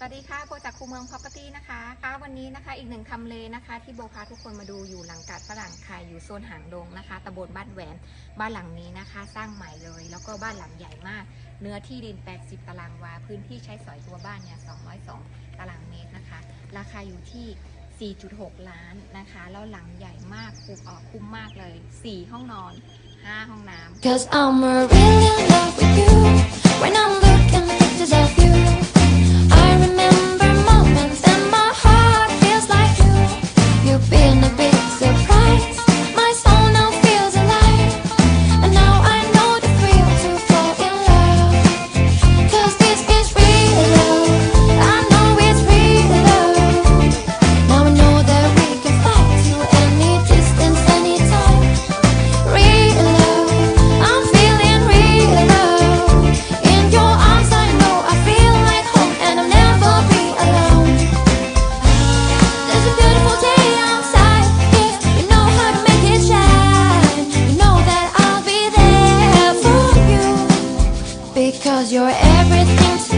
สวัสดีค่ะโบจากคูเมืองพ็อกเกอรี้นะคะค่ะวันนี้นะคะอีกหนึ่งทำเลนะคะ ที่โบพาทุกคนมาดูอยู่หลังกาดฝรั่งคาย อยู่โซนหางดงนะคะตำบลบ้านแหวนบ้านหลังนี้นะคะ สร้างใหม่เลย แล้วก็บ้านหลังใหญ่มาก เนื้อที่ดิน 80 ตารางวาพื้นที่ใช้สอยตัวบ้านเนี่ย202ตารางเมตรนะคะ ราคาอยู่ที่ 4.6 ล้านนะคะ แล้วหลังใหญ่มากคุ้มออกคุ้มมากเลย 4 ห้องนอน 5 ห้องน้ำ Cause you're everything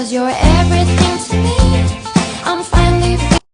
Cause you're